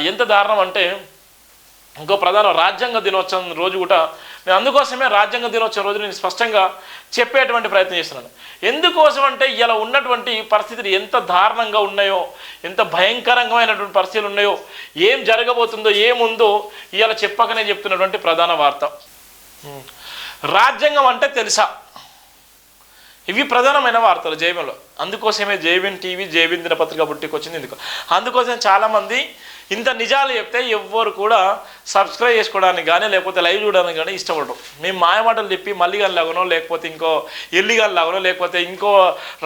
ఎంత దారుణం అంటే ఇంకో ప్రధాన రాజ్యాంగ దినోత్సవం రోజు కూడా నేను అందుకోసమే రాజ్యాంగ దినోత్సవం రోజు నేను స్పష్టంగా చెప్పేటువంటి ప్రయత్నం చేస్తున్నాను. ఎందుకోసం అంటే ఇలా ఉన్నటువంటి పరిస్థితులు ఎంత దారుణంగా ఉన్నాయో ఎంత భయంకరమైనటువంటి పరిస్థితులు ఉన్నాయో ఏం జరగబోతుందో ఏముందో ఇలా చెప్పకనే చెప్తున్నటువంటి ప్రధాన వార్త. రాజ్యాంగం అంటే తెలుసా? ఇవి ప్రధానమైన వార్తలు జైబీన్లో అందుకోసమే జైబీన్ టీవీ జైబీన్ దినపత్రిక పుట్టుకొచ్చింది ఎందుకు. అందుకోసం చాలామంది ఇంత నిజాలు చెప్తే ఎవ్వరు కూడా సబ్స్క్రైబ్ చేసుకోవడానికి కానీ లేకపోతే లైవ్ చూడడానికి కానీ ఇష్టపడరు. మేము మాయమాటలు చెప్పి మల్లిగాని లాగానో లేకపోతే ఇంకో ఎల్లిగాని లాగానో లేకపోతే ఇంకో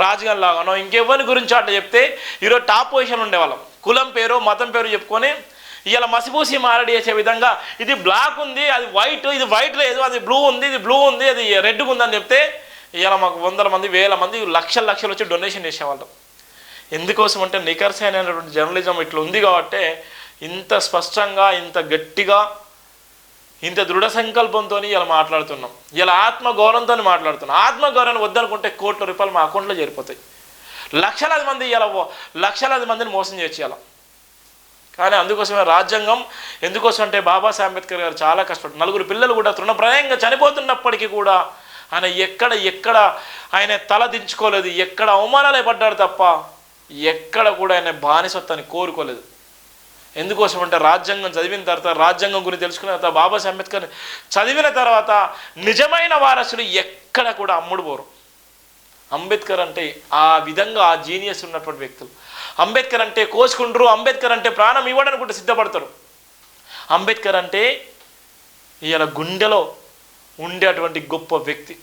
రాజుగాని లాగానో ఇంకెవరి గురించి అట్లా చెప్తే ఈరోజు టాప్ పొజిషన్ ఉండేవాళ్ళం కులం పేరు మతం పేరు చెప్పుకొని ఇలా మసిపూసి మారడి చేసే విధంగా ఇది బ్లాక్ ఉంది అది వైట్ ఇది వైట్ లేదు అది బ్లూ ఉంది ఇది బ్లూ ఉంది అది రెడ్గా ఉందని చెప్తే ఇలా మాకు వందల మంది వేల మంది లక్షల లక్షలు వచ్చి డొనేషన్ చేసేవాళ్ళం. ఎందుకోసం అంటే నికర్సైనటువంటి జర్నలిజం ఇట్లా ఉంది కాబట్టి ఇంత స్పష్టంగా ఇంత గట్టిగా ఇంత దృఢ సంకల్పంతో ఇలా మాట్లాడుతున్నాం. ఇలా ఆత్మగౌరవంతో మాట్లాడుతున్నాం. ఆత్మగౌరవం వద్దనుకుంటే కోట్ల రూపాయలు మా అకౌంట్లో చేరిపోతాయి. లక్షలాది మంది ఇలా లక్షలాది మందిని మోసం చేయొచ్చు ఇలా. కానీ అందుకోసమే రాజ్యాంగం ఎందుకోసం అంటే బాబాసాహెబ్ అంబేద్కర్ గారు చాలా కష్టపడు నలుగురు పిల్లలు కూడా తృణప్రాయంగా చనిపోతున్నప్పటికీ కూడా ఆయన ఎక్కడ ఎక్కడ ఆయన తల దించుకోలేదు ఎక్కడ అవమానాలే పడ్డాడు తప్ప ఎక్కడ కూడా ఆయన బానిసత్వాన్ని కోరుకోలేదు. ఎందుకోసం అంటే రాజ్యాంగం చదివిన తర్వాత రాజ్యాంగం గురించి తెలుసుకున్న తర్వాత బాబాసాహెబ్ అంబేద్కర్ చదివిన తర్వాత నిజమైన వారసులు ఎక్కడ కూడా అమ్ముడు పోరు. అంబేద్కర్ అంటే ఆ విధంగా ఆ జీనియస్ ఉన్నటువంటి వ్యక్తులు. అంబేద్కర్ అంటే కోసుకుంటారు అంబేద్కర్ అంటే ప్రాణం ఇవ్వడానికి కూడా సిద్ధపడతారు. అంబేద్కర్ అంటే ఇలా గుండెలో ఉండేటువంటి గొప్ప వ్యక్తి.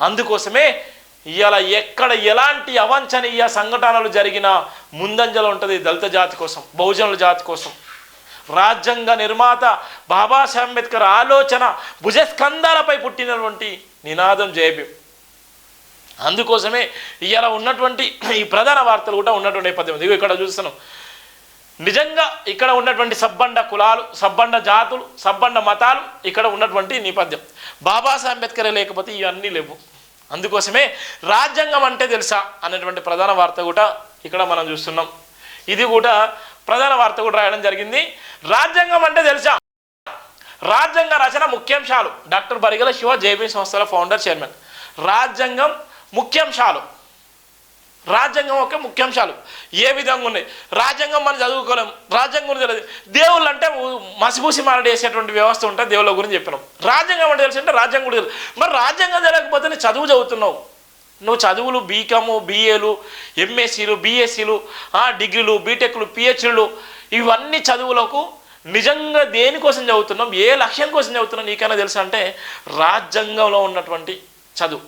అందుకోసమే ఇవాళ ఎక్కడ ఎలాంటి అవాంఛనీయ సంఘటనలు జరిగినా ముందంజలో ఉంటుంది దళిత జాతి కోసం బహుజనుల జాతి కోసం. రాజ్యాంగ నిర్మాత బాబాసాహెబ్ అంబేద్కర్ ఆలోచన భుజస్కంధాలపై పుట్టినటువంటి నినాదం జయభీం అందుకోసమే ఇవాళ ఉన్నటువంటి ఈ ప్రధాన వార్తలు కూడా ఉన్నటువంటి పద్దెనిమిది ఇక్కడ చూస్తున్నాం నిజంగా ఇక్కడ ఉన్నటువంటి సబ్బండ కులాలు సబ్బండ జాతులు సబ్బండ మతాలు ఇక్కడ ఉన్నటువంటి నేపథ్యం. బాబాసాహెబ్ అంబేద్కర్ లేకపోతే ఇవన్నీ లేవు. అందుకోసమే రాజ్యాంగం అంటే తెలుసా అన్నటువంటి ప్రధాన వార్త కూడా ఇక్కడ మనం చూస్తున్నాం. ఇది కూడా ప్రధాన వార్త కూడా రాయడం జరిగింది. రాజ్యాంగం అంటే తెలుసా? రాజ్యాంగ రచన ముఖ్యాంశాలు. డాక్టర్ బరిగల శివ జేబీ సంస్థల ఫౌండర్ చైర్మన్. రాజ్యాంగం ముఖ్యాంశాలు. రాజ్యాంగం ఒక ముఖ్యాంశాలు. ఏ విధంగా ఉన్నాయి? రాజ్యాంగం మనం చదువుకోలేం. రాజ్యాంగం గురించి తెలియదు. దేవుళ్ళు అంటే మసిపూసి మారడి వేసేటువంటి వ్యవస్థ ఉంటుంది దేవుళ్ళ గురించి చెప్పినాం. రాజ్యాంగం అంటే తెలిసి అంటే రాజ్యాంగం కూడా మరి రాజ్యాంగం తెలియకపోతే నేను చదువు చదువుతున్నావు. నువ్వు చదువులు బీకాము బీఏలు ఎంఎస్సీలు బీఎస్సీలు డిగ్రీలు బీటెక్లు పిహెచ్లు ఇవన్నీ చదువులకు నిజంగా దేనికోసం చదువుతున్నాం? ఏ లక్ష్యం కోసం చదువుతున్నాం? నీకైనా తెలుసు అంటే రాజ్యాంగంలో ఉన్నటువంటి చదువు.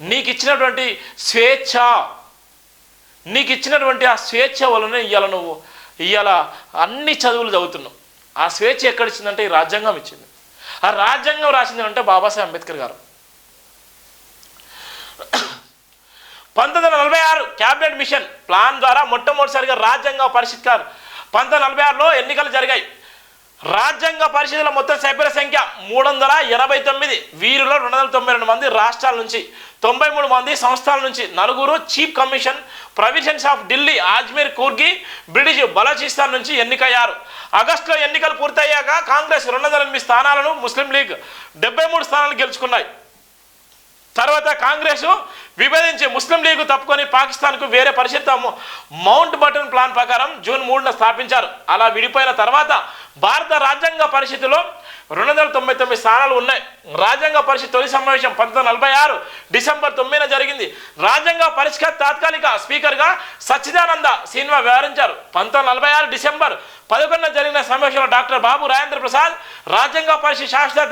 నీకు ఇచ్చినటువంటి స్వేచ్ఛ. నీకు ఇచ్చినటువంటి ఆ స్వేచ్ఛ వలన ఇవాళ నువ్వు. ఇవాళ అన్ని చదువులు చదువుతున్నావు. ఆ స్వేచ్ఛ ఎక్కడ ఇచ్చిందంటే ఈ రాజ్యాంగం ఇచ్చింది. ఆ రాజ్యాంగం రాసింది అంటే బాబాసాహెబ్ అంబేద్కర్ గారు. పంతొమ్మిది వందల నలభై ఆరు క్యాబినెట్ మిషన్ ప్లాన్ ద్వారా మొట్టమొదటిసారిగా రాజ్యాంగ పరిషత్కార్ పంతొమ్మిది నలభై ఆరులో ఎన్నికలు జరిగాయి. రాజ్యాంగ పరిషత్ల మొత్తం సభ్యుల సంఖ్య మూడు వందల ఎనభై తొమ్మిది. వీరిలో రెండు వందల తొంభై రెండు మంది రాష్ట్రాల నుంచి తొంభై మూడు మంది సంస్థల నుంచి. నలుగురు chief commission provisions of Delhi Ajmer Coorg British Baluchistan నుంచి ఎన్నికయ్యారు. ఆగస్టులో ఎన్నికలు పూర్తయ్యాక కాంగ్రెస్ రెండు వందల ఎనిమిది స్థానాలను ముస్లిం లీగ్ డెబ్బై మూడు స్థానాలు గెలుచుకున్నాయి. తర్వాత కాంగ్రెస్ విభజించి ముస్లిం లీగ్ తప్పుకొని పాకిస్తాన్కు వేరే పరిషత్ మౌంట్ బటన్ ప్లాన్ ప్రకారం జూన్ మూడున స్థాపించారు. అలా విడిపోయిన తర్వాత భారత రాజ్యాంగ పరిషత్తులో రెండు వందల తొంభై తొమ్మిది స్థానాలు ఉన్నాయి. రాజ్యాంగ పరిషత్ తొలి సమావేశం పంతొమ్మిది నలభై ఆరు డిసెంబర్ తొమ్మిదిన జరిగింది. రాజ్యాంగ పరిష్కర్ తాత్కాలిక స్పీకర్గా సచ్చిదానంద సినిమా వ్యవహరించారు. పంతొమ్మిది నలభై ఆరు డిసెంబర్ పదకొండున జరిగిన సమావేశంలో డాక్టర్ బాబు రాజేంద్ర ప్రసాద్ రాజ్యాంగ పరిషత్ శాస్త్ర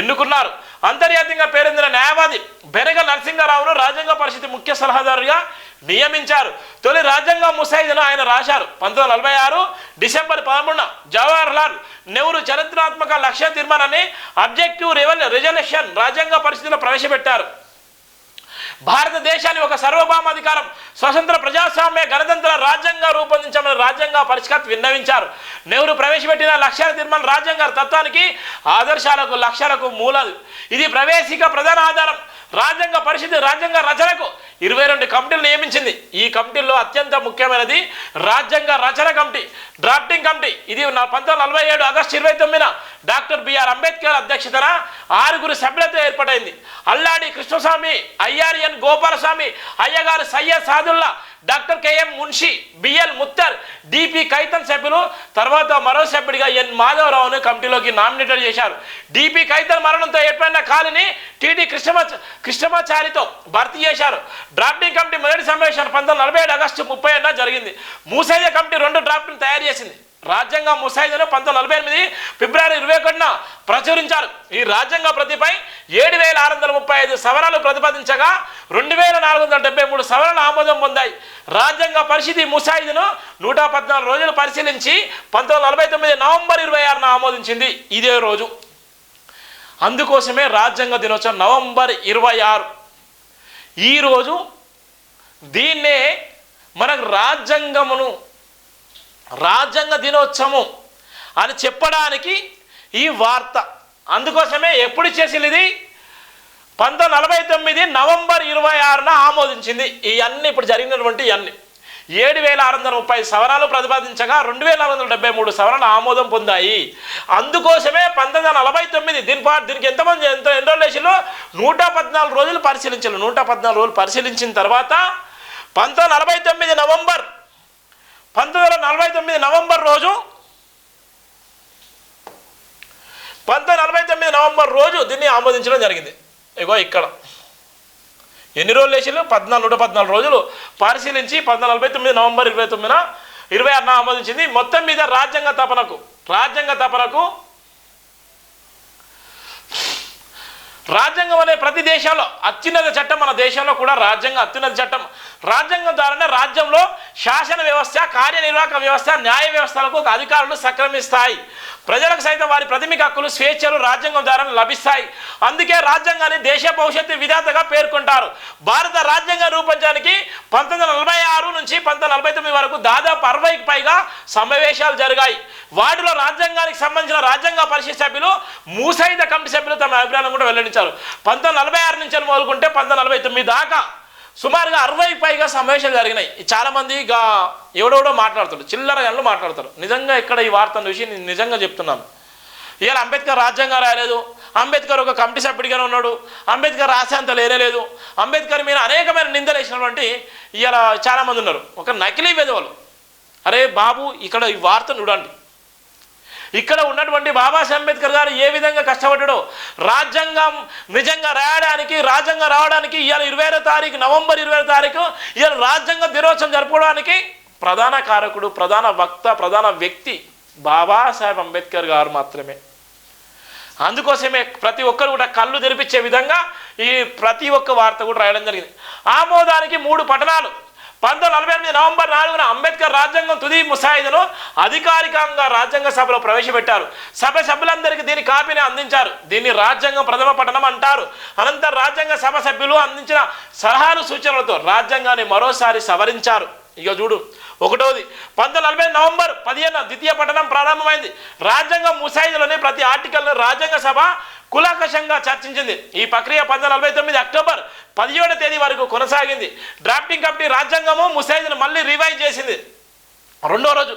ఎన్నుకున్నారు. అంతర్జాతీయంగా పేరొందిన న్యాయవాది బెరగ నరసింహారావును రాజ్యాంగ పరిషత్ ముఖ్య సలహాదారుగా నియమించారు. తొలి రాజ్యాంగ ముసాయిదను ఆయన రాశారు. పంతొమ్మిది వందల నలభై ఆరు డిసెంబర్ పదమూడున జవహర్ లాల్ నెహ్రూ చరిత్రాత్మక లక్ష్య తీర్మానాన్ని అబ్జెక్టివ్ రెవెల్ రిజల్యూషన్ రాజ్యాంగ పరిస్థితిలో ప్రవేశపెట్టారు. భారతదేశాన్ని ఒక సర్వభౌమాధికారం స్వతంత్ర ప్రజాస్వామ్య గణతంత్ర రాజ్యంగా రూపొందించమని రాజ్యాంగ పరిష్కర్త విన్నవించారు. నెహ్రూ ప్రవేశపెట్టిన లక్ష్యాల తీర్మానం రాజ్యాంగ తత్వానికి ఆదర్శాలకు లక్ష్యాలకు మూలాలు ఇది ప్రవేశిక ప్రధాన ఆధారం. రాజ్యాంగ పరిషత్ రాజ్యాంగ రచనకు ఇరవై రెండు కమిటీలు నియమించింది. ఈ కమిటీల్లో అత్యంత ముఖ్యమైనది రాజ్యాంగ రచన కమిటీ డ్రాఫ్టింగ్ కమిటీ. ఇది నా పంతొమ్మిది నలభై ఏడు ఆగస్టు ఇరవై తొమ్మిదిన డాక్టర్ బిఆర్ అంబేద్కర్ అధ్యక్షతన ఆరుగురు సభ్యులతో ఏర్పాటైంది. అల్లాడి కృష్ణస్వామి ఐఆర్ఎన్ గోపాలస్వామి అయ్యగారు Syed Saadulla doctor K M Munshi B L Mitter D P Khaitan సభ్యులు తర్వాత మరో సభ్యుడిగా ఎన్ మాధవరావును కమిటీలోకి నామినేటెడ్ చేశారు. డిపి కైతన్ మరణంతో ఏర్పడిన ఖాళీని టిడి కృష్ణమ కృష్ణమాచారితో భర్తీ చేశారు. డ్రాఫ్టింగ్ కమిటీ మొదటి సమావేశం పంతొమ్మిది నలభై ఏడు ఆగస్టు ముప్పై ఏడున జరిగింది. మూసేజ కమిటీ రెండు డ్రాఫ్ట్ను తయారు చేసింది. రాజ్యాంగ ముసాయిదాను పంతొమ్మిది నలభై ఎనిమిది ఫిబ్రవరి ఇరవై ఒకటిన ప్రచురించారు. ఈ రాజ్యాంగ ప్రతిపై ఏడు వేల ఆరు వందల ముప్పై ఐదు సవరణలు ప్రతిపాదించగా రెండు వేల నాలుగు వందల డెబ్బై మూడు సవరణలు ఆమోదం పొందాయి. రాజ్యాంగ పరిషత్ ఈ నూట పద్నాలుగు రోజులు పరిశీలించి పంతొమ్మిది నలభై తొమ్మిది నవంబర్ ఇరవై ఆరున ఆమోదించింది. ఇదే రోజు. అందుకోసమే రాజ్యాంగ దినోత్సవం నవంబర్ ఇరవై ఆరు. ఈరోజు దీన్నే మనకు రాజ్యాంగమును రాజ్యాంగ దినోత్సవం అని చెప్పడానికి ఈ వార్త. అందుకోసమే ఎప్పుడు చేసింది ఇది? పంతొమ్మిది నలభై తొమ్మిది నవంబర్ ఇరవై ఆరున ఆమోదించింది. ఇవన్నీ ఇప్పుడు జరిగినటువంటి ఇవన్నీ ఏడు వేల ఆరు వందల ముప్పై సవరాలు ప్రతిపాదించగా రెండు వేల ఆరు వందల డెబ్బై మూడు సవరాలు ఆమోదం పొందాయి. అందుకోసమే పంతొమ్మిది వందల నలభై తొమ్మిది దీని పాటు దీనికి ఎంతమంది ఎంత ఎన్ని రోజులు వేసిలో నూట పద్నాలుగు రోజులు పరిశీలించారు నూట పద్నాలుగు రోజులు పరిశీలించిన తర్వాత పంతొమ్మిది నలభై తొమ్మిది నవంబర్ పంతొమ్మిది వందల నలభై తొమ్మిది నవంబర్ రోజు పంతొమ్మిది నలభై తొమ్మిది నవంబర్ రోజు దీన్ని ఆమోదించడం జరిగింది. ఇగో ఇక్కడ. ఎన్ని రోజులు వేసిళ్ళు పద్నాలుగు నూట పద్నాలుగు రోజులు. పరిశీలించి పద్నాలుగు నలభై తొమ్మిది నవంబర్ ఇరవై తొమ్మిదిన ఇరవై ఆరున ఆమోదించింది మొత్తం మీద రాజ్యాంగ తపనకు. రాజ్యాంగ తపనకు రాజ్యాంగం అనే ప్రతి దేశంలో అత్యున్నత చట్టం మన దేశంలో కూడా రాజ్యాంగం అత్యున్నత చట్టం. రాజ్యాంగం ద్వారానే రాజ్యంలో శాసన వ్యవస్థ కార్యనిర్వాహక వ్యవస్థ న్యాయ వ్యవస్థలకు అధికారులు సక్రమిస్తాయి. ప్రజలకు సైతం వారి ప్రతిమిక హక్కులు స్వేచ్ఛలు రాజ్యాంగం ద్వారా లభిస్తాయి. అందుకే రాజ్యాంగాన్ని దేశ భవిష్యత్తు విధాతగా పేర్కొంటారు. భారత రాజ్యాంగ రూపొందడానికి పంతొమ్మిది వందల నలభై ఆరు నుంచి పంతొమ్మిది నలభై తొమ్మిది వరకు దాదాపు అరవైకి పైగా సమావేశాలు జరిగాయి. వాటిలో రాజ్యాంగానికి సంబంధించిన రాజ్యాంగ పరిషత్ సభ్యులు మూసైద కమిటీ సభ్యులు తమ అభిప్రాయం కూడా వెల్లడించారు. పంతొమ్మిది నలభై ఆరు నుంచి మొదలుకుంటే పంతొమ్మిది నలభై తొమ్మిది దాకా సుమారుగా అరవై పైగా సమావేశాలు జరిగినాయి. చాలామంది ఇక ఎవడెవడో మాట్లాడతారు చిల్లర గనులు మాట్లాడతారు. నిజంగా ఇక్కడ ఈ వార్తను చూసి నేను నిజంగా చెప్తున్నాను. ఇవాళ అంబేద్కర్ రాజ్యాంగం రాయలేదు అంబేద్కర్ ఒక కమిటీ సభ్యుడిగానే ఉన్నాడు అంబేద్కర్ రాసేంత లేనే లేదు అంబేద్కర్ మీద అనేకమైన నిందలు వేసినటువంటి ఇవాళ చాలామంది ఉన్నారు. ఒక నకిలీ విధవలు. అరే బాబు ఇక్కడ ఈ వార్తను చూడండి. ఇక్కడ ఉన్నటువంటి బాబాసాహెబ్ అంబేద్కర్ గారు ఏ విధంగా కష్టపడ్డాడో రాజ్యాంగం నిజంగా రాయడానికి రాజ్యాంగం రావడానికి ఇవాళ ఇరవై తారీఖు నవంబర్ ఇరవై తారీఖు ఇవాళ రాజ్యాంగ దినోత్సవం జరుపుకోవడానికి ప్రధాన కారకుడు ప్రధాన వక్త ప్రధాన వ్యక్తి బాబాసాహెబ్ అంబేద్కర్ గారు మాత్రమే. అందుకోసమే ప్రతి ఒక్కరు కూడా కళ్ళు తెరిపించే విధంగా ఈ ప్రతి ఒక్క వార్త కూడా రాయడం జరిగింది. ఆమోదానికి మూడు పట్టణాలు. పంతొమ్మిది నలభై ఎనిమిది నవంబర్ నాలుగున అంబేద్కర్ రాజ్యాంగం తుది ముసాయిదను అధికారికంగా రాజ్యాంగ సభలో ప్రవేశపెట్టారు. సభ సభ్యులందరికీ దీని కాపీని అందించారు. దీన్ని రాజ్యాంగం ప్రథమ పఠనం అంటారు. అనంతరం రాజ్యాంగ సభ సభ్యులు అందించిన సలహాలు సూచనలతో రాజ్యాంగాన్ని మరోసారి సవరించారు. ఇక చూడు ఒకటోది పంతొమ్మిది నలభై నవంబర్ పదిహేను ద్వితీయ పఠనం ప్రారంభమైంది. రాజ్యాంగం ముసాయిదులోని ప్రతి ఆర్టికల్ను రాజ్యాంగ సభ కులాకషంగా చర్చించింది. ఈ ప్రక్రియ పంతొమ్మిది నలభై తొమ్మిది అక్టోబర్ పదిహేడో తేదీ వరకు కొనసాగింది. డ్రాఫ్టింగ్ కమిటీ రాజ్యాంగము ముసాయిదును మళ్ళీ రివైజ్ చేసింది. రెండో రోజు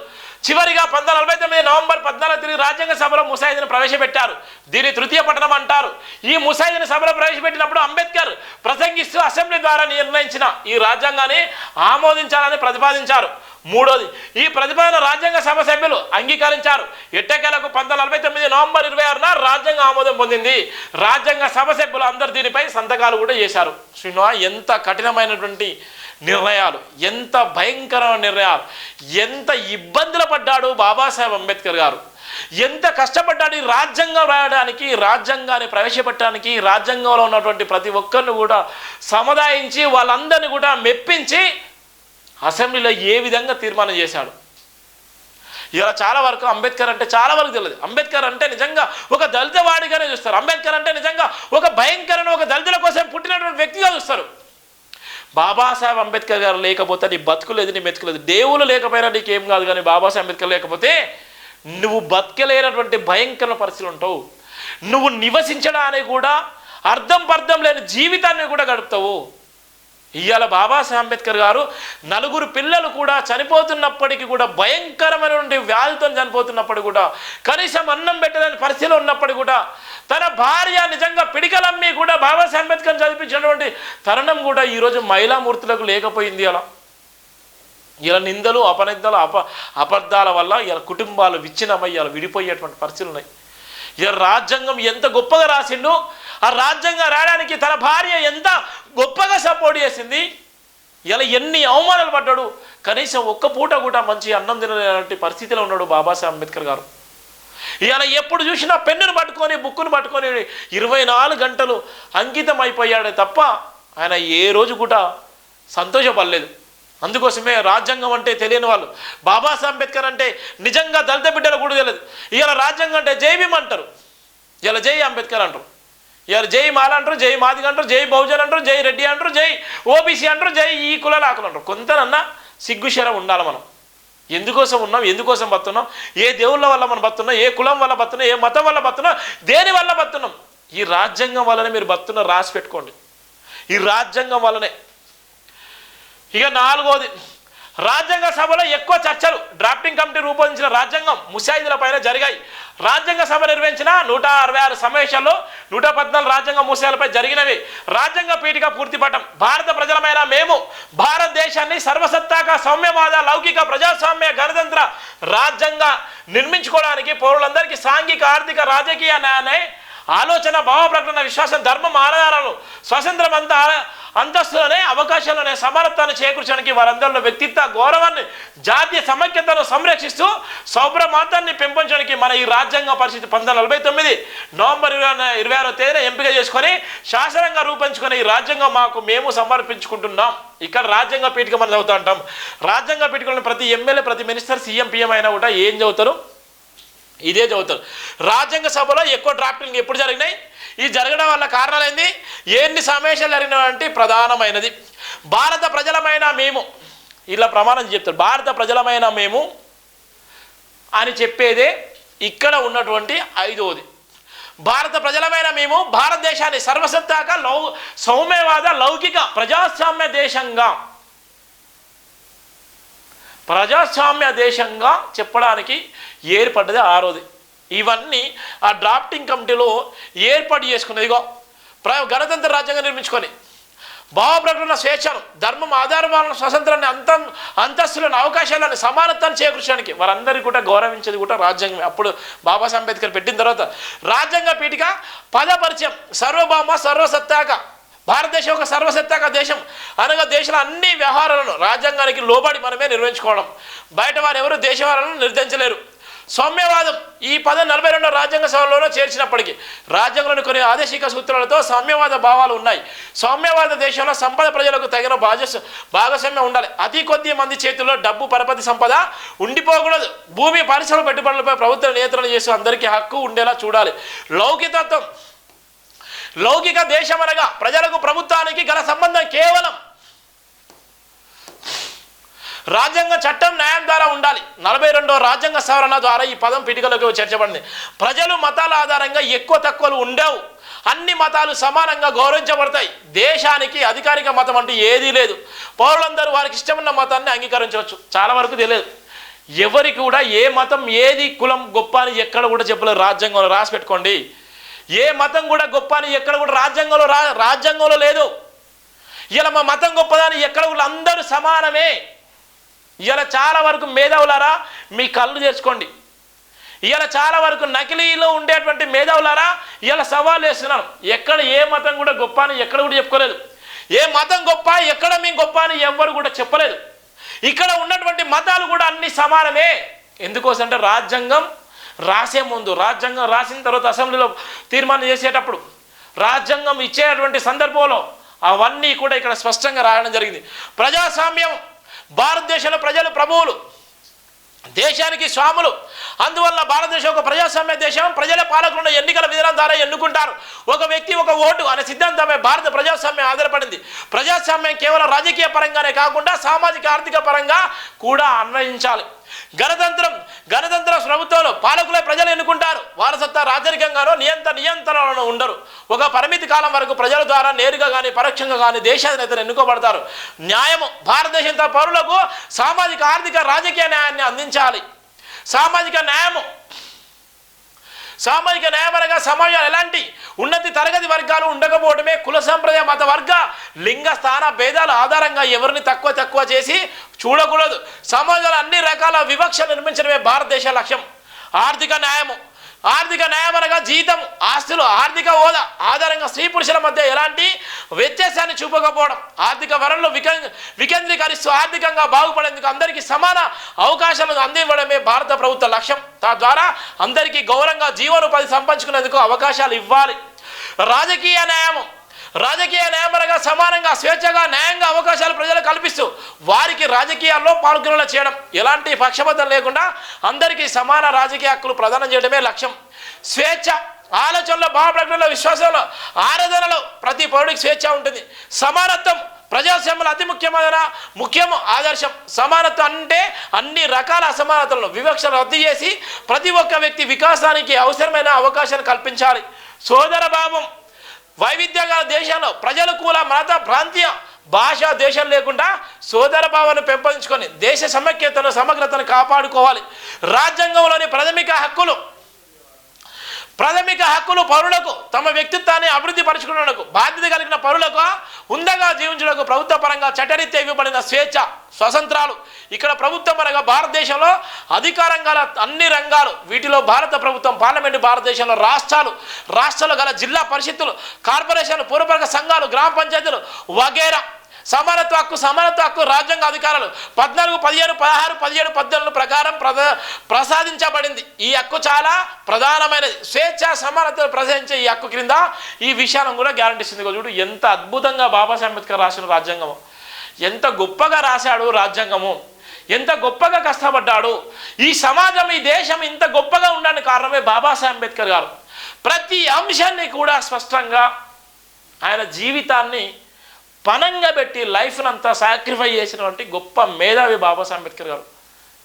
చివరిగా పంతొమ్మిది నలభై తొమ్మిది నవంబర్ పద్నాలుగు తిరిగి రాజ్యాంగ సభలో ముసాయిదీని ప్రవేశపెట్టారు. దీని తృతీయ పట్టణం అంటారు. ఈ ముసాయిదీని సభలో ప్రవేశపెట్టినప్పుడు అంబేద్కర్ ప్రసంగిస్తూ అసెంబ్లీ ద్వారా నిర్ణయించిన ఈ రాజ్యాంగాన్ని ఆమోదించాలని ప్రతిపాదించారు. మూడోది ఈ ప్రతిపాదన రాజ్యాంగ సభ సభ్యులు అంగీకరించారు. ఎట్టకేలకు పంతొమ్మిది నలభై తొమ్మిది నవంబర్ ఇరవై ఆరున రాజ్యాంగ ఆమోదం పొందింది. రాజ్యాంగ సభ సభ్యులు అందరు దీనిపై సంతకాలు కూడా చేశారు. శ్రీను ఎంత కఠినమైనటువంటి నిర్ణయాలు ఎంత భయంకరమైన నిర్ణయాలు ఎంత ఇబ్బందులు పడ్డాడు బాబాసాహెబ్ అంబేద్కర్ గారు. ఎంత కష్టపడ్డాడు ఈ రాజ్యాంగం రాయడానికి రాజ్యాంగాన్ని ప్రవేశపెట్టడానికి రాజ్యాంగంలో ఉన్నటువంటి ప్రతి ఒక్కరిని కూడా సముదాయించి వాళ్ళందరినీ కూడా మెప్పించి అసెంబ్లీలో ఏ విధంగా తీర్మానం చేశాడు? ఇలా చాలా వరకు అంబేద్కర్ అంటే చాలా వరకు తెలియదు. అంబేద్కర్ అంటే నిజంగా ఒక దళిత వాడిగానే చూస్తారు. అంబేద్కర్ అంటే నిజంగా ఒక భయంకరమైన ఒక దళితుల కోసం పుట్టినటువంటి వ్యక్తిగా చూస్తారు. బాబాసాహెబ్ అంబేద్కర్ గారు లేకపోతే నీ బతుకులేదు నీ మెతుకులేదు దేవులు లేకపోయినా నీకేం కాదు కానీ బాబాసాహెబ్ అంబేద్కర్ లేకపోతే నువ్వు బతకలేనటువంటి భయంకర పరిస్థితులు ఉంటావు. నువ్వు నివసించడానికి కూడా అర్థం పర్థం లేని జీవితాన్ని కూడా గడుపుతావు. ఇవాళ బాబాసాహెబ్ అంబేద్కర్ గారు నలుగురు పిల్లలు కూడా చనిపోతున్నప్పటికీ కూడా భయంకరమైనటువంటి వ్యాధితో చనిపోతున్నప్పటికీ కూడా కనీసం అన్నం పెట్టలేని పరిస్థితిలో ఉన్నప్పటికీ కూడా తన భార్య నిజంగా పిడికలమ్మి కూడా బాబాసాహెబ్ అంబేద్కర్ చదివించినటువంటి తరుణం కూడా ఈరోజు మహిళామూర్తులకు లేకపోయింది అలా. ఇలా నిందలు అపనిందలు అప అబద్ధాల వల్ల ఇలా కుటుంబాలు విచ్ఛిన్నమయ్యాలి విడిపోయేటువంటి పరిస్థితులు ఉన్నాయి. ఇలా రాజ్యాంగం ఎంత గొప్పగా రాసిండో ఆ రాజ్యాంగం రాయడానికి తన భార్య ఎంత గొప్పగా సపోర్ట్ చేసింది? ఇలా ఎన్ని అవమానాలు పడ్డాడు? కనీసం ఒక్క పూట కూడా మంచి అన్నం తినలేనటువంటి పరిస్థితిలో ఉన్నాడు బాబాసాహెబ్ అంబేద్కర్ గారు. ఇలా ఎప్పుడు చూసినా పెన్నును పట్టుకొని బుక్కును పట్టుకొని ఇరవై నాలుగు గంటలు అంకితం అయిపోయాడే తప్ప ఆయన ఏ రోజు కూడా సంతోషపడలేదు. అందుకోసమే రాజ్యాంగం అంటే తెలియని వాళ్ళు బాబాసాహెబ్ అంబేద్కర్ అంటే నిజంగా దళిత బిడ్డలు కూడా తెలియదు. ఇవాళ రాజ్యాంగం అంటే జై అంటారు. ఇలా జై అంబేద్కర్ అంటారు. ఇవాళ జై మాల అంటారు జై మాదిగ అంటారు జై బహుజన్ అంటారు జై రెడ్డి అంటారు జై ఓబీసీ అంటారు జై ఈ కులాల ఆకులు అంటారు. కొంతనన్నా సిగ్గుశరం ఉండాలి మనం. ఎందుకోసం ఉన్నాం ఎందుకోసం బతున్నాం ఏ దేవుళ్ళ వల్ల మనం బతున్నాం ఏ కులం వల్ల బతున్నాం ఏ మతం వల్ల బతున్నాం దేని వల్ల బతున్నాం? ఈ రాజ్యాంగం వల్లనే మీరు బతున్న రాసి పెట్టుకోండి. ఈ రాజ్యాంగం వల్లనే. ఇక నాలుగోది రాజ్యాంగ సభలో ఎక్కువ చర్చలు డ్రాఫ్టింగ్ కమిటీ రూపొందించిన రాజ్యాంగం ముసాయిదుల పైన జరిగాయి. రాజ్యాంగ సభ నిర్వహించిన నూట అరవై ఆరు సమావేశాల్లో నూట పద్నాలుగు రాజ్యాంగ ముసాయిలపై జరిగినవి. రాజ్యాంగ పీఠిక పూర్తి పట్టం భారత ప్రజలమైన మేము భారతదేశాన్ని సర్వసత్తాక సౌమ్యవాద లౌకిక ప్రజాస్వామ్య గణతంత్ర రాజ్యాంగ నిర్మించుకోవడానికి పౌరులందరికీ సాంఘిక ఆర్థిక రాజకీయ న్యాయాన్ని ఆలోచన భావ ప్రకటన విశ్వాసం ధర్మం ఆధారాలు స్వతంత్రం అంతా అంతస్తులోనే అవకాశాలనే సమానత్వాన్ని చేకూర్చడానికి వారందరిలో వ్యక్తిత్వ గౌరవాన్ని జాతీయ సమైక్యతను సంరక్షిస్తూ సౌభ్రమాతాన్ని పెంపొంచడానికి మన ఈ రాజ్యాంగ పరిస్థితి పంతొమ్మిది నలభై తొమ్మిది నవంబర్ ఇరవై ఇరవై ఆరో తేదీన ఎంపిక చేసుకొని శాసనంగా రూపొంచుకునే ఈ రాజ్యాంగం మాకు మేము సమర్పించుకుంటున్నాం. ఇక్కడ రాజ్యాంగ పీఠిక మనం చదువుతూ ఉంటాం రాజ్యాంగ పీఠికలను ప్రతి ఎమ్మెల్యే ప్రతి మినిస్టర్ సీఎం పిఎం అయినా కూడా ఏం చదువుతారు? ఇదే చదువుతారు రాజ్యాంగ సభలో ఎక్కువ డ్రాఫ్టింగ్ ఎప్పుడు జరిగినాయి? ఈ జరగడం వల్ల కారణాలు ఏంది? ఎన్ని సమావేశాలు జరిగినవంటి ప్రధానమైనది. భారత ప్రజలమైన మేము ఇలా ప్రమాణం చెప్తారు. భారత ప్రజలమైన మేము అని చెప్పేదే ఇక్కడ ఉన్నటువంటి ఐదవది భారత ప్రజలమైన మేము భారతదేశాన్ని సర్వసత్తాక లౌ సౌమ్యవాద లౌకిక ప్రజాస్వామ్య దేశంగా ప్రజాస్వామ్య దేశంగా చెప్పడానికి ఏర్పడ్డది ఆరోది ఇవన్నీ ఆ డ్రాఫ్టింగ్ కమిటీలో ఏర్పాటు చేసుకున్నది. ఇగో ప్ర గణతంత్ర రాజ్యాంగం నిర్మించుకొని భావప్రకటన స్వేచ్ఛను ధర్మం ఆధారమాలను స్వతంత్రాన్ని అంతం అంతస్తులను అవకాశాలను సమానత్వాన్ని చేకూర్చడానికి వారందరికీ కూడా గౌరవించేది కూడా రాజ్యాంగం అప్పుడు బాబాసాహెబ్ అంబేద్కర్ పెట్టిన తర్వాత రాజ్యాంగ పీఠిక పదపరిచయం సర్వభౌమ సర్వసత్తాక భారతదేశం ఒక సర్వసత్తాక దేశం అనగా దేశంలో అన్ని వ్యవహారాలను రాజ్యాంగానికి లోబడి మనమే నిర్వహించుకోవడం. బయట వారు ఎవరు దేశవారాలను నిర్ధారించలేరు సౌమ్యవాదం ఈ పదం నలభై రెండో రాజ్యాంగ సభలోనూ చేర్చినప్పటికీ రాజ్యాంగంలోని కొన్ని ఆదేశిక సూత్రాలతో సామ్యవాద భావాలు ఉన్నాయి. సౌమ్యవాద దేశంలో సంపద ప్రజలకు తగిన భాగస్ భాగస్వామ్యం ఉండాలి. అతి కొద్ది మంది చేతుల్లో డబ్బు పరపతి సంపద ఉండిపోకూడదు. భూమి పరిశ్రమ పెట్టుబడులపై ప్రభుత్వం నియంత్రణ చేసే అందరికీ హక్కు ఉండేలా చూడాలి. లౌకికత్వం లౌకిక దేశం అనగా ప్రజలకు ప్రభుత్వానికి గల సంబంధం కేవలం రాజ్యాంగ చట్టం న్యాయం ద్వారా ఉండాలి. నలభై రెండో రాజ్యాంగ సవరణ ద్వారా ఈ పదం పిటికలోకి చేర్చబడింది ప్రజలు మతాల ఆధారంగా ఎక్కువ తక్కువలు ఉండవు. అన్ని మతాలు సమానంగా గౌరవించబడతాయి. దేశానికి అధికారిక మతం అంటూ ఏదీ లేదు. పౌరులందరూ వారికి ఇష్టమున్న మతాన్ని అంగీకరించవచ్చు. చాలా వరకు తెలియదు. ఎవరికి కూడా ఏ మతం ఏది కులం గొప్ప అని ఎక్కడ కూడా చెప్పలేదు రాజ్యాంగంలో రాసి పెట్టుకోండి. ఏ మతం కూడా గొప్ప అని ఎక్కడ కూడా రాజ్యాంగంలో రా రాజ్యాంగంలో లేదు. ఇలా మా మతం గొప్పదని ఎక్కడ కూడా అందరూ సమానమే. ఇలా చాలా వరకు మేధావులారా మీ కళ్ళు తెచ్చుకోండి ఇలా చాలా వరకు నకిలీలో ఉండేటువంటి మేధావులారా ఇలా సవాల్ చేస్తున్నాను ఎక్కడ ఏ మతం కూడా గొప్ప అని ఎక్కడ కూడా చెప్పుకోలేదు. ఏ మతం గొప్ప ఎక్కడ మీ గొప్ప అని ఎవ్వరు కూడా చెప్పలేదు. ఇక్కడ ఉన్నటువంటి మతాలు కూడా అన్ని సమానమే. ఎందుకోసం అంటే రాజ్యాంగం రాసే ముందు రాజ్యాంగం రాసిన తర్వాత అసెంబ్లీలో తీర్మానం చేసేటప్పుడు రాజ్యాంగం ఇచ్చేటువంటి సందర్భంలో అవన్నీ కూడా ఇక్కడ స్పష్టంగా రాయడం జరిగింది. ప్రజాస్వామ్యం భారతదేశంలో ప్రజలు ప్రభువులు దేశానికి స్వాములు అందువల్ల భారతదేశం ఒక ప్రజాస్వామ్య దేశం ప్రజల పాలకులను ఎన్నికల విధానం ద్వారా ఎన్నుకుంటారు. ఒక వ్యక్తి ఒక ఓటు అనే సిద్ధాంతమే భారత ప్రజాస్వామ్యం ఆధారపడింది. ప్రజాస్వామ్యం కేవలం రాజకీయ పరంగానే కాకుండా సామాజిక ఆర్థిక పరంగా కూడా అన్వయించాలి. గణతంత్రం గణతంత్ర ప్రభుత్వంలో పాలకులే ప్రజలు ఎన్నుకుంటారు. వారసత్వ రాజరికంగానో నియంత నియంత్రణలో ఉండరు. ఒక పరిమితి కాలం వరకు ప్రజల ద్వారా నేరుగా కానీ పరోక్షంగా కానీ దేశాధినేతలు ఎన్నుకోబడతారు. న్యాయము భారతదేశం తన పౌరులకు సామాజిక ఆర్థిక రాజకీయ న్యాయాన్ని అందించాలి. సామాజిక న్యాయము సామాజిక న్యాయపరంగా సమాజం ఎలాంటి? ఉన్నత తరగతి వర్గాలు ఉండకపోవడమే కుల సంప్రదాయ మత వర్గ లింగ స్థాన భేదాల ఆధారంగా ఎవరిని తక్కువ తక్కువ చేసి చూడకూడదు. సమాజంలో అన్ని రకాల వివక్ష నిర్మించడమే భారతదేశ లక్ష్యం. ఆర్థిక న్యాయము. ఆర్థిక న్యాయం అనగా జీతం ఆస్తులు ఆర్థిక హోదా ఆధారంగా స్త్రీ పురుషుల మధ్య ఎలాంటి వ్యత్యాసాన్ని చూపకపోవడం. ఆర్థిక వనరులు వికే వికేంద్రీకరిస్తూ ఆర్థికంగా బాగుపడేందుకు అందరికీ సమాన అవకాశాలను అందివ్వడమే భారత ప్రభుత్వ లక్ష్యం. తద్వారా అందరికీ గౌరవంగా జీవనోపాధి సంపాదించుకునేందుకు అవకాశాలు ఇవ్వాలి. రాజకీయ న్యాయము రాజకీయ న్యాయపరంగా సమానంగా స్వేచ్ఛగా న్యాయంగా అవకాశాలు ప్రజలు కల్పిస్తూ వారికి రాజకీయాల్లో పాల్గొనేలా చేయడం. ఎలాంటి పక్షపాతం లేకుండా అందరికీ సమాన రాజకీయ హక్కులు ప్రదానం చేయడమే లక్ష్యం. స్వేచ్ఛ ఆలోచనలో భావప్రకటనలో విశ్వాసంలో ఆరాధనలో ప్రతి పౌరుడికి స్వేచ్ఛ ఉంటుంది. సమానత్వం ప్రజాస్వామ్యంలో అతి ముఖ్యమైన ముఖ్యం ఆదర్శం. సమానత్వం అంటే అన్ని రకాల అసమానతలను వివక్షను రద్దు చేసి ప్రతి ఒక్క వ్యక్తి వికాసానికి అవసరమైన అవకాశాన్ని కల్పించాలి. సోదర భావం. వైవిధ్యంగా దేశాలు ప్రజలు కూడా మత ప్రాంతీయ భాష దేశం లేకుండా సోదర భావాన్ని పెంపొందించుకొని దేశ సమైక్యతను సమగ్రతను కాపాడుకోవాలి. రాజ్యాంగంలోని ప్రాథమిక హక్కులు ప్రాథమిక హక్కులు పౌరులకు తమ వ్యక్తిత్వాన్ని అభివృద్ధి పరచుకునేందుకు బాధ్యత కలిగిన పౌరులకు ఉందగా జీవించడానికి ప్రభుత్వ పరంగా చట్టరీత్యా ఇవ్వబడిన స్వేచ్ఛ స్వతంత్రాలు. ఇక్కడ ప్రభుత్వం పరంగా భారతదేశంలో అధికారం గల అన్ని రంగాలు వీటిలో భారత ప్రభుత్వం పార్లమెంటు భారతదేశంలో రాష్ట్రాలు రాష్ట్రాలు గల జిల్లా పరిషత్తులు కార్పొరేషన్లు పూర్వపరక సంఘాలు గ్రామ పంచాయతీలు వగేరా. సమానత్వ హక్కు సమానత్వ హక్కు రాజ్యాంగ అధికారాలు. పద్నాలుగు పదిహేను పదహారు పదిహేడు పద్దెనిమిది ప్రకారం ప్రద ప్రసాదించబడింది. ఈ హక్కు చాలా ప్రధానమైనది. స్వేచ్ఛ సమానత్వం ప్రసాదించే ఈ హక్కు క్రింద ఈ విషయాలను కూడా గ్యారంటీ ఇస్తుంది చూడు ఎంత అద్భుతంగా బాబాసాహెబ్ అంబేద్కర్ రాసిన రాజ్యాంగము. ఎంత గొప్పగా రాశాడు రాజ్యాంగము. ఎంత గొప్పగా కష్టపడ్డాడు. ఈ సమాజం ఈ దేశం ఇంత గొప్పగా ఉండడానికి కారణమే బాబాసాహెబ్ అంబేద్కర్ గారు. ప్రతి అంశాన్ని కూడా స్పష్టంగా ఆయన జీవితాన్ని పనంగా పెట్టి లైఫ్ని అంతా సాక్రిఫై చేసినటువంటి గొప్ప మేధావి బాబాసాహెబ్ అంబేద్కర్ గారు.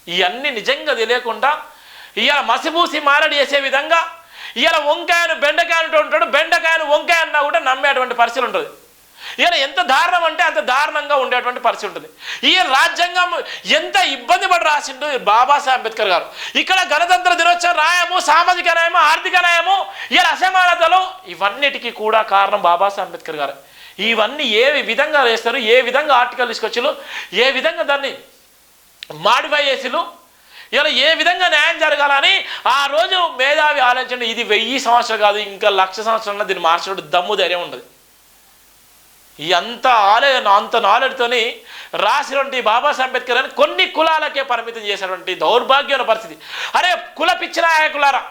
ఇవన్నీ నిజంగా తెలియకుండా ఇవాళ మసిపూసి మారడి చేసే విధంగా ఇవాళ వంకాయను బెండకాయ ఉంటాడు. బెండకాయను వంకాయ అన్నా కూడా నమ్మేటువంటి పరిస్థితి ఉంటుంది. ఈయన ఎంత దారుణం అంటే అంత దారుణంగా ఉండేటువంటి పరిస్థితి ఉంటుంది. ఈ రాజ్యాంగం ఎంత ఇబ్బంది పడి రాసిండు బాబాసాహెబ్ అంబేద్కర్ గారు. ఇక్కడ గణతంత్ర దినోత్సవం న్యాయము సామాజిక న్యాయము ఆర్థిక న్యాయము ఈయన అసమానతలు ఇవన్నిటికీ కూడా కారణం బాబాసాహెబ్ అంబేద్కర్ గారు. ఇవన్నీ ఏ విధంగా వేస్తారు ఏ విధంగా ఆర్టికల్ తీసుకొచ్చిలు ఏ విధంగా దాన్ని మాడిఫై చేసిలు ఇలా ఏ విధంగా న్యాయం జరగాలని ఆ రోజు మేధావి ఆలోచన ఇది వెయ్యి సంవత్సరాలు కాదు ఇంకా లక్ష సంవత్సరాల దీన్ని మార్చడం దమ్ము ధైర్యం ఉండదు. ఈ అంత అంత నాలెడ్జ్తోని రాసినటువంటి బాబాసాహెబ్ అంబేద్కర్ అని కొన్ని కులాలకే పరిమితం చేసినటువంటి దౌర్భాగ్యమైన పరిస్థితి. అరే కుల పిచ్చి కులారా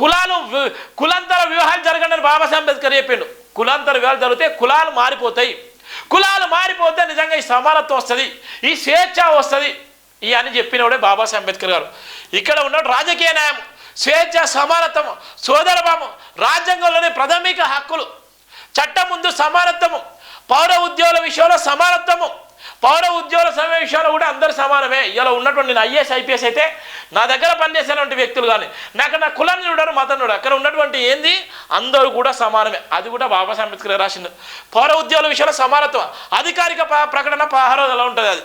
కులాలు కులంతర కులాంతర వివాహాలు జరగండి బాబాసాహెబ్ అంబేద్కర్ చెప్పిండు. కులాంతర వివాహాలు జరిగితే కులాలు మారిపోతాయి. కులాలు మారిపోతే నిజంగా ఈ సమానత్వం వస్తుంది ఈ స్వేచ్ఛ వస్తుంది ఈ అని చెప్పినవాడే బాబాసాహెబ్ అంబేద్కర్ గారు. ఇక్కడ ఉన్న రాజకీయ న్యాయం స్వేచ్ఛ సమానత్వం సోదరభావం రాజ్యాంగంలోని ప్రాథమిక హక్కులు చట్టం ముందు సమానత్వము పౌర ఉద్యోగుల విషయంలో సమానత్వము పౌర ఉద్యోగుల సమావేశాలు విషయంలో కూడా అందరూ సమానమే. ఇలా ఉన్నటువంటి నేను ఐఏఎస్ ఐపీఎస్ అయితే నా దగ్గర పనిచేసేటువంటి వ్యక్తులు కానీ నాకు నా కులాన్ని చూడరు మతం చూడరు. అక్కడ ఉన్నటువంటి ఏంది? అందరూ కూడా సమానమే. అది కూడా బాబా అంబేద్కర్ రాసింది. పౌర ఉద్యోగుల విషయంలో సమానత్వం అధికారిక ప్రకటన పదహారు ఎలా ఉంటుంది అది?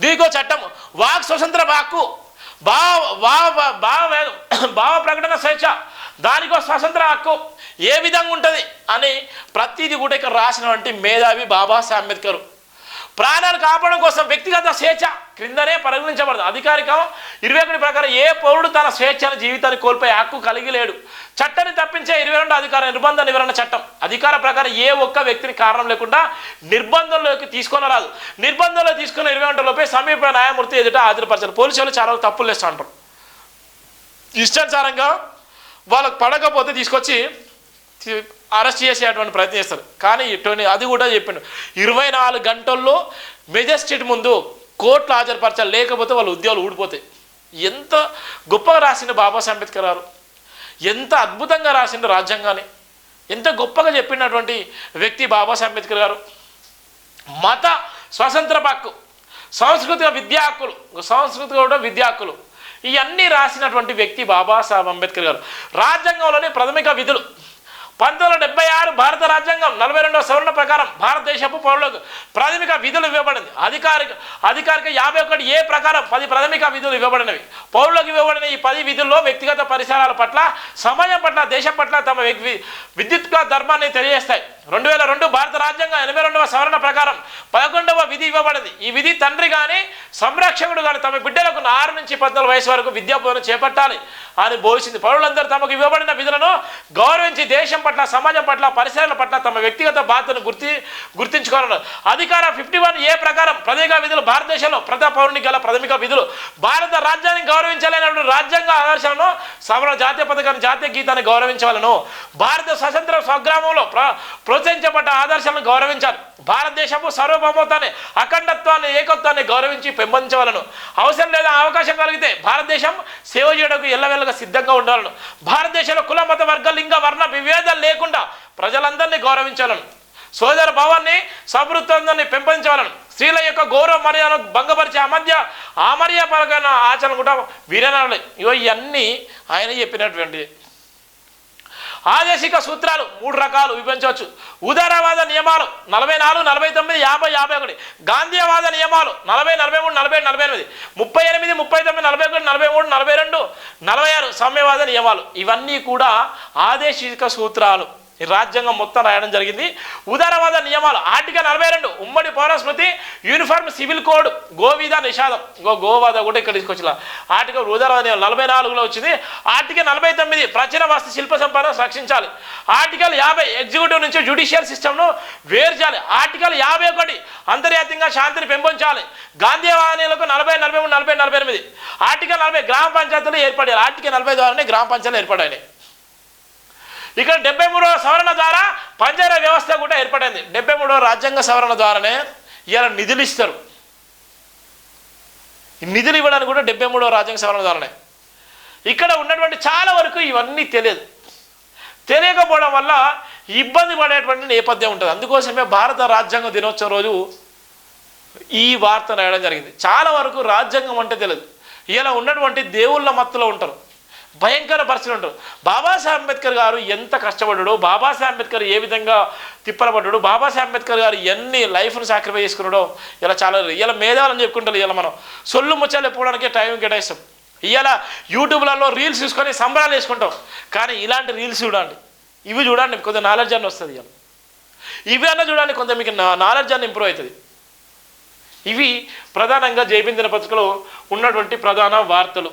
దీనికో చట్టం వాక్ స్వతంత్ర హక్కు భావ భావ భావ భావ ప్రకటన స్వేచ్ఛ దానికో స్వతంత్ర హక్కు. ఏ విధంగా ఉంటుంది? అని ప్రతిదీ కూడా ఇక్కడ రాసినటువంటి మేధావి బాబాసాహెబ్ అంబేద్కర్. ప్రాణాలు కాపాడడం కోసం వ్యక్తిగత స్వేచ్ఛ క్రిందనే పరిగణించబడదు. అధికారికం ఇరవై ఒకటి ప్రకారం ఏ పౌరుడు తన స్వేచ్ఛను జీవితాన్ని కోల్పోయే హక్కు కలిగి లేడు. చట్టాన్ని తప్పించే ఇరవై రెండు అధికార నిర్బంధ నివారణ చట్టం. అధికార ప్రకారం ఏ ఒక్క వ్యక్తిని కారణం లేకుండా నిర్బంధంలోకి తీసుకొని రాదు. నిర్బంధంలో తీసుకున్న ఇరవై గంటలలోపే సమీప న్యాయమూర్తి ఎదుట హాజరుపరచారు. పోలీసులు చాలా తప్పులు లేస్తూ అంటారు ఇష్టానుసారంగా వాళ్ళకు పడకపోతే తీసుకొచ్చి అరెస్ట్ చేసేటువంటి ప్రయత్నం చేస్తారు. కానీ ఇటువంటి అది కూడా చెప్పిండు. ఇరవై నాలుగు గంటల్లో మెజెస్టిక్ ముందు కోర్టులో హాజరుపరచాలి లేకపోతే వాళ్ళ ఉద్యోగాలు ఊడిపోతాయి. ఎంత గొప్పగా రాసిండు బాబాసాహెబ్ అంబేద్కర్ గారు. ఎంత అద్భుతంగా రాసిండు రాజ్యాంగాన్ని. ఎంత గొప్పగా చెప్పినటువంటి వ్యక్తి బాబాసాహెబ్ అంబేద్కర్ గారు. మత స్వతంత్ర హక్కు సాంస్కృతిక విద్యా హక్కులు సాంస్కృతిక కూడా విద్యా హక్కులు. ఇవన్నీ రాసినటువంటి వ్యక్తి బాబాసాహెబ్ అంబేద్కర్ గారు. రాజ్యాంగంలోనే ప్రాథమిక విధులు. పంతొమ్మిది వందల డెబ్బై ఆరు భారత రాజ్యాంగం నలభై రెండవ సవరణ ప్రకారం భారతదేశపు పౌరులకు ప్రాథమిక విధులు ఇవ్వబడింది. అధికారిక అధికారిక యాభై ఒకటి ఏ ప్రకారం పది ప్రాథమిక విధులు ఇవ్వబడినవి. పౌరులకు ఇవ్వబడిన ఈ పది విధుల్లో వ్యక్తిగత పరిసరాల పట్ల సమాజం పట్ల దేశం పట్ల తమ వ్యక్తి విద్యుత్గా ధర్మాన్ని తెలియజేస్తాయి. రెండు వేల రెండు భారత రాజ్యాంగం ఎనభై రెండవ సవరణ ప్రకారం పదకొండవ విధి ఇవ్వబడింది. ఈ విధి తండ్రి కానీ సంరక్షకుడు కానీ తమ బిడ్డలకు ఆరు నుంచి పద్నాలుగు వయసు వరకు విద్యాబోధన చేపట్టాలి అని బోధించింది. పౌరులందరూ తమకు ఇవ్వబడిన విధులను గౌరవించి దేశం పట్ల సమాజం పట్ల పరిసరాల పట్ల తమ వ్యక్తిగత బాధ్యతను గుర్తి గుర్తించుకోవాలి అధికార ఫిఫ్టీ వన్ ఏ ప్రకారం ప్రాథమిక విధులు భారతదేశంలో ప్రతి పౌరునికి గల ప్రాథమిక విధులు. భారత రాజ్యాన్ని గౌరవించాలనేటువంటి రాజ్యాంగ ఆదర్శాలను సవరణ జాతీయ పథకాన్ని జాతీయ గీతాన్ని గౌరవించవలను. భారత స్వతంత్ర స్వగ్రామంలో ప్ర ప్రోత్సహించబడ్డ ఆదర్శాలను గౌరవించాలి. భారతదేశపు సార్వభౌమత్వాన్ని అఖండత్వాన్ని ఏకత్వాన్ని గౌరవించి పెంపొందించవలను. అవసరం లేదా అవకాశం కలిగితే భారతదేశం సేవ చేయడానికి ఎల్లవెల్లగా సిద్ధంగా ఉండాలను. భారతదేశంలో కుల మత వర్గ లింగ వర్ణ విభేదాలు లేకుండా ప్రజలందరినీ గౌరవించాలను సోదర భావాన్ని సమృద్ధాన్ని పెంపొందించాలను స్త్రీల యొక్క గౌరవ మర్యాదను భంగపరిచే అమధ్య ఆమర్యపరమైన ఆచరణ కూడా వీరనాలు ఇవన్నీ ఆయన చెప్పినటువంటి ఆదేశిక సూత్రాలు మూడు రకాలు విభజించవచ్చు. ఉదారవాద నియమాలు నలభై నాలుగు నలభై తొమ్మిది యాభై యాభై ఒకటి. గాంధీవాద నియమాలు నలభై నలభై మూడు నలభై నలభై ఎనిమిది. ముప్పై ఎనిమిది ముప్పై తొమ్మిది నలభై ఒకటి నలభై మూడు నలభై రెండు నలభై ఆరు సామ్యవాద నియమాలు. ఇవన్నీ కూడా ఆదేశిక సూత్రాలు. ఈ రాజ్యాంగం మొత్తం రాయడం జరిగింది. ఉదారవాద నియమాలు ఆర్టికల్ నలభై రెండు ఉమ్మడి పౌరస్మృతి యూనిఫార్మ్ సివిల్ కోడ్ గోవిధ నిషాదం. గో గోవాద కూడా ఇక్కడ తీసుకొచ్చిన. ఆర్టికల్ ఉదారవాద నియమాలు నలభై నాలుగులో వచ్చింది. ఆర్టికల్ నలభై తొమ్మిది ప్రాచీన వాస్తు శిల్ప సంపద రక్షించాలి. ఆర్టికల్ యాభై ఎగ్జిక్యూటివ్ నుంచి జ్యుడిషియల్ సిస్టమ్ను వేరు చేయాలి ఆర్టికల్ యాభై ఒకటి అంతర్జాతీయంగా శాంతిని పెంపొంచాలి గాంధీవాదీలకు నలభై నలభై మూడు నలభై నలభై ఎనిమిది. ఆర్టికల్ నలభై గ్రామ పంచాయతీలు ఏర్పడాయి ఆర్టికల్ నలభై ద్వారానే గ్రామ పంచాయతీలు ఏర్పడాయి ఇక్కడ డెబ్బై మూడవ సవరణ ద్వారా పంచాయతీ వ్యవస్థ కూడా ఏర్పడింది. డెబ్బై మూడవ రాజ్యాంగ సవరణ ద్వారానే ఇలా నిధులు ఇస్తారు. నిధులు ఇవ్వడానికి కూడా డెబ్బై మూడవ రాజ్యాంగ సవరణ ద్వారానే. ఇక్కడ ఉన్నటువంటి చాలా వరకు ఇవన్నీ తెలియదు. తెలియకపోవడం వల్ల ఇబ్బంది పడేటువంటి నేపథ్యం ఉంటుంది. అందుకోసమే భారత రాజ్యాంగ దినోత్సవం రోజు ఈ వార్త రాయడం జరిగింది. చాలా వరకు రాజ్యాంగం అంటే తెలియదు. ఇలా ఉన్నటువంటి దేవుళ్ళ మత్తులో ఉంటారు. భయంకర పరిస్థితులు ఉంటారు బాబాసాహెబ్ అంబేద్కర్ గారు ఎంత కష్టపడ్డాడు బాబాసాహెబ్ అంబేద్కర్ ఏ విధంగా తిప్పలపడ్డాడు బాబాసాహెబ్ అంబేద్కర్ గారు ఎన్ని లైఫ్ను సాక్రిఫై చేసుకున్నాడో ఇలా చాలా ఇలా మేధావులని చెప్పుకుంటారు ఇలా మనం. సొల్లు ముచ్చాలు చెప్పుకోవడానికే టైం కేటాయిస్తాం. ఇవాళ యూట్యూబ్లలో రీల్స్ చూసుకొని సంబరాలు వేసుకుంటాం కానీ ఇలాంటి రీల్స్ చూడండి. ఇవి చూడండి కొంత నాలెడ్జ్ అని వస్తుంది ఇవాళ ఇవి అన్న చూడండి కొంత మీకు నాలెడ్జ్ అని ఇంప్రూవ్ అవుతుంది. ఇవి ప్రధానంగా జైబిందిన పత్రికలో ఉన్నటువంటి ప్రధాన వార్తలు.